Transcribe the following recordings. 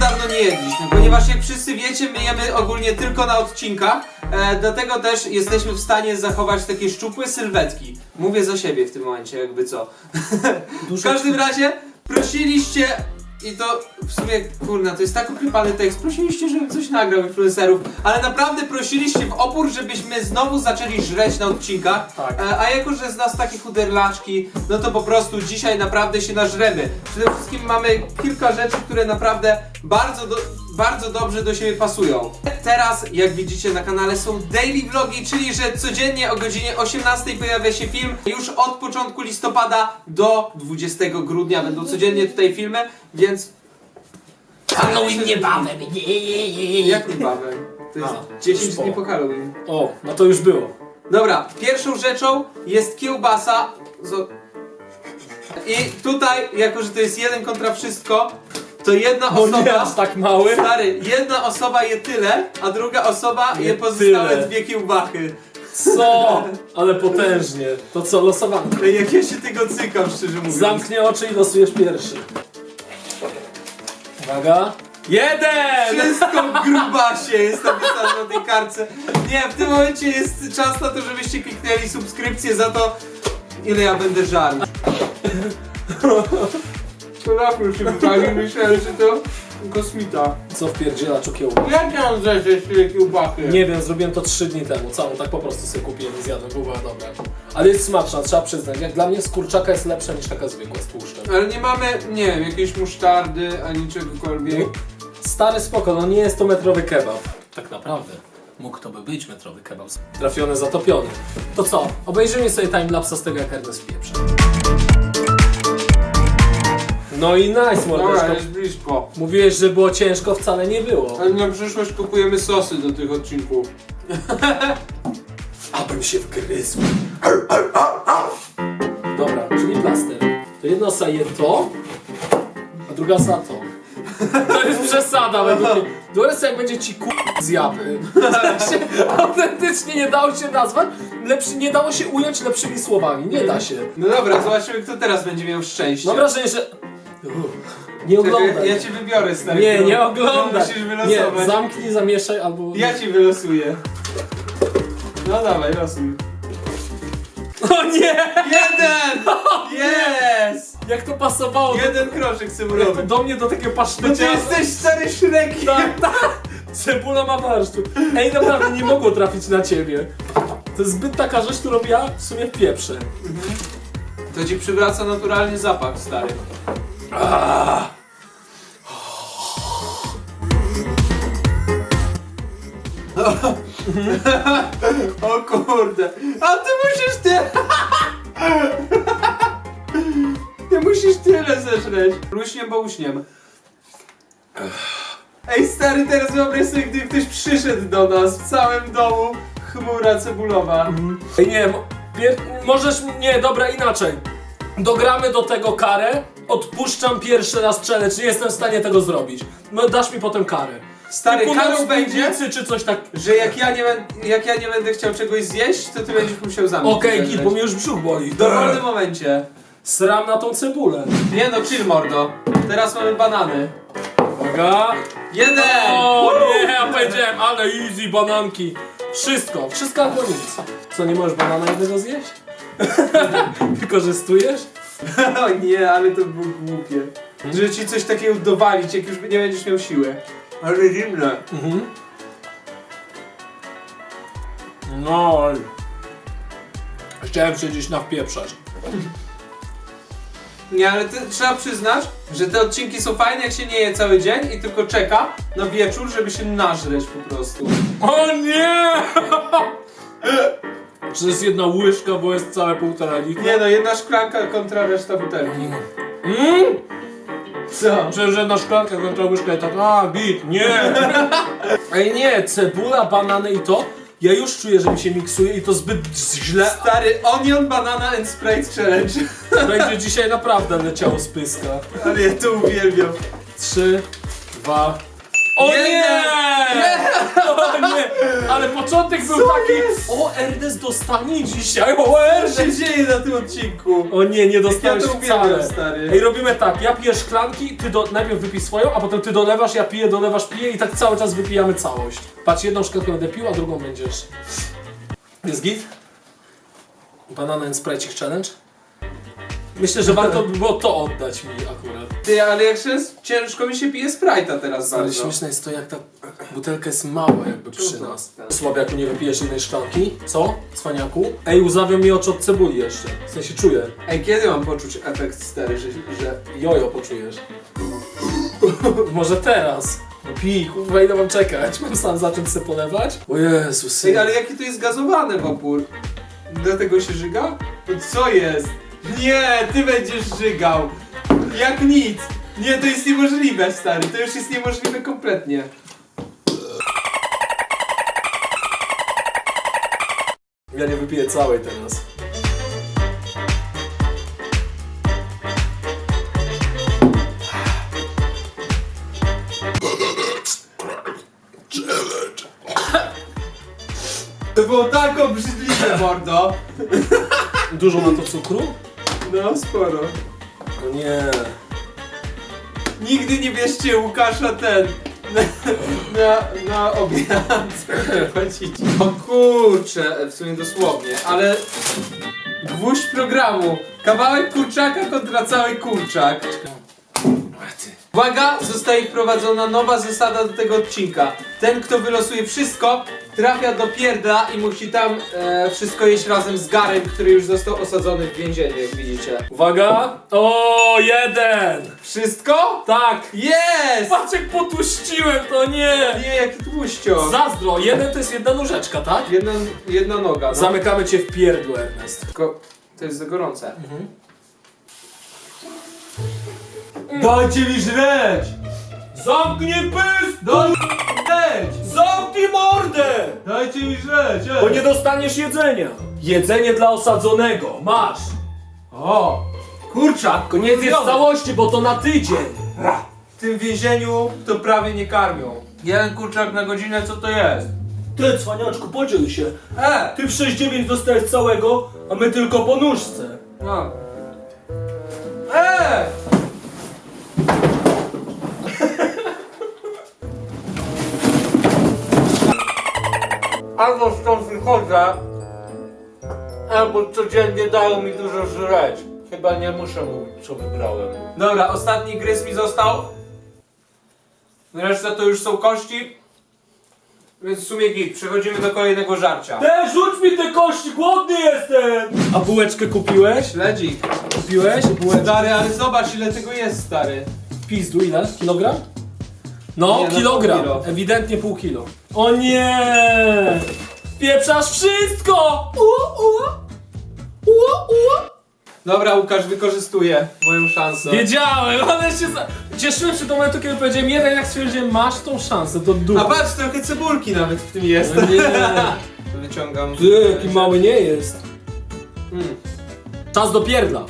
dawno nie jedliśmy, ponieważ jak wszyscy wiecie, my jemy ogólnie tylko na odcinkach, e, dlatego też jesteśmy w stanie zachować takie szczupłe sylwetki. Mówię za siebie w tym momencie, jakby co. W każdym razie prosiliście i to w sumie, kurna, to jest tak ukrypany tekst. Prosiliście, żebym coś nagrał influencerów, ale naprawdę prosiliście w opór, żebyśmy znowu zaczęli żreć na odcinkach. Tak. E, a jako, że z nas takie chuderlaczki, no to po prostu dzisiaj naprawdę się nażremy. Przede wszystkim mamy kilka rzeczy, które naprawdę bardzo, do, bardzo dobrze do siebie pasują. Teraz, jak widzicie na kanale, są daily vlogi, czyli że codziennie o godzinie 18 pojawia się film. Już od początku listopada do 20 grudnia będą codziennie tutaj filmy, więc... Halloween niebawem. Jak niebawem? To jest A, 10 spoko. dni po Halloween. O, no to już było. Dobra, pierwszą rzeczą jest kiełbasa. Z... I tutaj, jako że to jest jeden kontra wszystko, to jedna O nie, osoba. aż tak mały. Stary, jedna osoba je tyle, a druga osoba je, Je pozostałe tyle. dwie kiełbachy. Co? Ale potężnie. To co, losowanie. Ej, Jak ja się tego cykam, szczerze mówiąc. Zamknij oczy i losujesz pierwszy. Uwaga. Jeden! Wszystko grubasie jest napisane na tej kartce. Nie, w tym momencie jest czas na to, żebyście kliknęli subskrypcję za to, ile ja będę żarł. Człowiek już się wypalił, myślałem, że to kosmita. Co wpierdziela czukiełba? Jak ja mam zeszeć tyle kiełbachy? Nie wiem, zrobiłem to 3 dni temu, całą, tak po prostu sobie kupiłem i zjadłem, bo była dobra. Ale jest smaczna, trzeba przyznać. Jak dla mnie z kurczaka jest lepsza niż taka zwykła z tłuszczem. Ale nie mamy, nie wiem, jakiejś musztardy, ani czegokolwiek. Stary spoko, no nie jest to metrowy kebab. Tak naprawdę. Mógł to by być metrowy kebab. Trafiony, zatopiony. To co? Obejrzyjmy sobie timelapsa z tego, jak Ernest pieprze. No i nice, Dobra, mordeczko. jest blisko. Mówiłeś, że było ciężko, wcale nie było. Ale na przyszłość kupujemy sosy do tych odcinków. Abym się wgryzł. Dobra, czyli plaster. To jedna osa je to, a druga za to. To jest przesada według mnie. Jak będzie ci ku... zjawy. Się autentycznie nie dało się nazwać, lepszy, nie dało się ująć lepszymi słowami. Nie da się. No dobra, zobaczymy kto teraz będzie miał szczęście. Mam wrażenie, że... Nie oglądaj. ja cię wybiorę, stary. Nie, nie to oglądaj. Musisz Nie, wylosować. zamknij, zamieszaj albo... Ja ci wylosuję. No dawaj, losuj. O nie! Jeden! Yes! Jak to pasowało do, Jeden kroczek jak to do mnie do takiego No ty jesteś stary Shrek. Tak, tak! Cebula ma warsztut. Ej, naprawdę nie mogło trafić na ciebie. To jest zbyt taka rzecz, którą ja w sumie pieprzę. To ci przywraca naturalny zapach, stary. O kurde. A ty musisz ty... Ty musisz tyle zeżreć. Luśniem, bo uśniem. Ej stary, teraz wyobraź sobie, gdy ktoś przyszedł do nas w całym domu. Chmura cebulowa. Ej, nie, mo- pier... możesz... Nie, dobra, inaczej. Dogramy do tego karę, odpuszczam pierwszy raz challenge, nie jestem w stanie tego zrobić. No dasz mi potem karę. Stary, Typu karą noc będzie, piwnicy czy coś tak... że jak ja, nie ben- jak ja nie będę chciał czegoś zjeść, to ty będziesz musiał za mnie Okej, git, bo mnie już brzuch boli. W dowolnym momencie. Sram na tą cebulę. Nie no, chill mordo. Teraz mamy banany. Uwaga. Jeden! O nie, ja powiedziałem, ale easy, bananki. Wszystko, wszystko albo nic. Co, nie możesz banana jednego zjeść? Wykorzystujesz? O nie, ale to było głupie. Że ci coś takiego dowalić, jak już nie będziesz miał siły. Ale zimne. Mhm. No. Chciałem się gdzieś nawpieprzać. Nie, ale ty, trzeba przyznać, że te odcinki są fajne, jak się nie je cały dzień i tylko czeka na wieczór, żeby się nażreć po prostu. O nie! Czy to jest jedna łyżka, bo jest całe półtora litra? Nie no, jedna szklanka kontra reszta butelki. Mm? Co? Myślałem, że jedna szklanka kontra łyżka i tak, a git, nie! Ej nie, cebula, banany i to, ja już czuję, że mi się miksuje i to zbyt źle. Stary, onion, banana and Sprite challenge. Będzie dzisiaj naprawdę leciało z pyska. Ale ja to uwielbiam. Trzy, dwa. O nie! Nie! O nie! Ale początek był taki. O, Ernest dostanie dzisiaj. O, Co Ernest! się dzieje na tym odcinku? O nie, nie dostałeś Ja to uwielbiam, wcale. stary. Ej, robimy tak, ja piję szklanki, ty do, najpierw wypij swoją, a potem ty dolewasz, ja piję, dolewasz, piję i tak cały czas wypijamy całość. Patrz, jedną szklankę będę pił, a drugą będziesz. Jest git? Banana and Sprite Challenge? Myślę, że warto by było to oddać mi akurat. Ty, ale jak się ciężko mi się pije Sprite'a teraz Ale bardzo. śmieszne jest to, jak ta butelka jest mała jakby przy nas. Tak. Słabiaku, nie wypijesz jednej szklanki? Co? Cwaniaku? Ej, łzawią mi oczy od cebuli jeszcze. W sensie czuję. Ej, kiedy mam poczuć efekt stary, że... że... Jojo poczujesz. Może teraz. No pij, kurwa, ile mam czekać? Mam sam zacząć sobie polewać? O Jezu, Ej, ale jakie to jest gazowane w opór? Dlatego się żyga? No co jest? Nie, ty będziesz żygał. Jak nic. Nie, to jest niemożliwe, stary. To już jest niemożliwe kompletnie. Ja nie wypiję całej teraz. To było tak obrzydliwe, mordo. Dużo na to cukru? No, sporo. No nie. Nigdy nie bierzcie Łukasza ten na, na, na obiad. Chodzić. O kurcze, w sumie dosłownie, ale gwóźdź programu. Kawałek kurczaka kontra cały kurczak. Uwaga, zostaje wprowadzona nowa zasada do tego odcinka. Ten, kto wylosuje wszystko, trafia do pierdla i musi tam e, wszystko jeść razem z Garem, który już został osadzony w więzieniu, jak widzicie. Uwaga! O, jeden! Wszystko? Tak! Jest! Patrz jak potłuściłem, to nie! Nie, jaki tłuścio. Zazdro, jeden to jest jedna nóżeczka, tak? Jedna, jedna noga, no. Zamykamy cię w pierdlu, Ernest. Tylko to jest za gorące. Dajcie mi żreć! Zamknij pysk! Dajcie mi żreć! Zamknij mordę! Dajcie mi żreć! ej. Bo nie dostaniesz jedzenia. Jedzenie dla osadzonego. Masz. O! Kurczak! Tylko nie zjedz całości, bo to na tydzień. W tym więzieniu to prawie nie karmią. Jeden kurczak na godzinę, co to jest? Ty, cwaniaczku, podziel się. E! Ty w 6,9 dostajesz całego, a my tylko po nóżce. No. E! Albo stąd wychodzę, albo codziennie dają mi dużo żreć. Chyba nie muszę mówić, co wybrałem. Dobra, ostatni gryz mi został. Reszta to już są kości. Więc w sumie git, przechodzimy do kolejnego żarcia. Ty, rzuć mi te kości, głodny jestem! A bułeczkę kupiłeś? Śledzik. Kupiłeś? Bułeczkę? Stary, ale zobacz ile tego jest, stary. Pizdu, ile? Kilogram? No, Nie, no kilogram. pół kilo. Ewidentnie pół kilo. O nie! Pieprzasz wszystko! U, u, u, u. Dobra, Łukasz wykorzystuje moją szansę. Wiedziałem, ale się za... cieszyłem się do momentu, kiedy powiedziałem jeden, jak stwierdziłem, masz tą szansę, to. A patrz, trochę cebulki nawet w tym jest. No nie. Wyciągam. Ty, jaki mały nie jest. Mm. Czas do pierdla.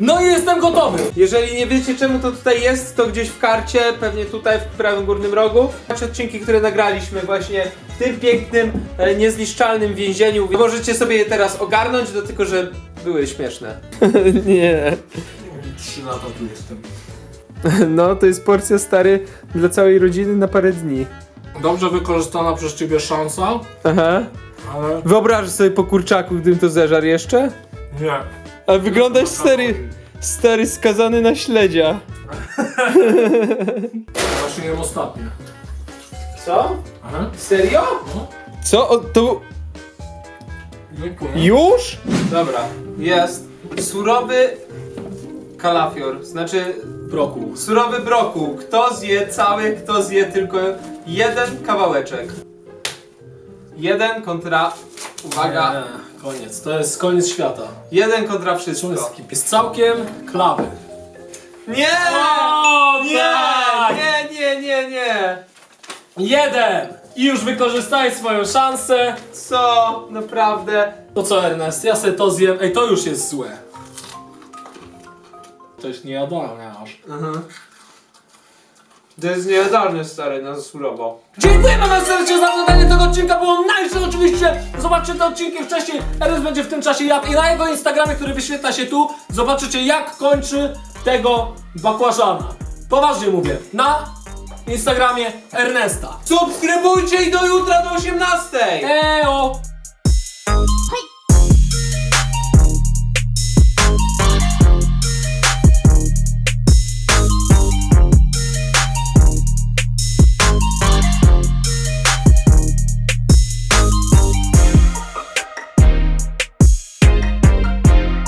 No i jestem gotowy. Jeżeli nie wiecie czemu to tutaj jest, to gdzieś w karcie, pewnie tutaj w prawym górnym rogu. Patrz odcinki, które nagraliśmy właśnie w tym pięknym, e, niezniszczalnym więzieniu. Możecie sobie je teraz ogarnąć, do tylko że były śmieszne. nie. Trzy lata tu jestem. No, to jest porcja stary dla całej rodziny na parę dni. Dobrze wykorzystana przez ciebie szansa, Aha. ale Wyobrażasz sobie po kurczaku, gdybym to zeżarł jeszcze? nie. Ale wyglądasz stary, stary skazany na śledzia. Właśnie jem ostatnie. Co? Aha. Serio? No. Co? O, to Dziękuję. już? Dobra, jest. Surowy kalafior, znaczy Brokuł. surowy brokuł. Kto zje cały, kto zje tylko jeden kawałeczek. Jeden kontra, uwaga, Nie, koniec. To jest koniec świata. jeden kontra wszystko. jest całkiem klawy. Nie! O, Nie! tak! Nie, nie, nie, nie! Jeden! I już wykorzystaj swoją szansę. Co? Naprawdę? To co Ernest, ja sobie to zjem. Ej, to już jest złe. To jest niejadalne aż. Aha. To jest niejadalne stary na surowo. Dziękujemy wam serdecznie za oglądanie tego odcinka, było nice oczywiście. Zobaczcie te odcinki wcześniej, Eres będzie w tym czasie jadł i na jego Instagramie, który wyświetla się tu, zobaczycie jak kończy tego bakłażana. Poważnie mówię, na Instagramie Ernesta. Subskrybujcie i do jutra do 18! Eo!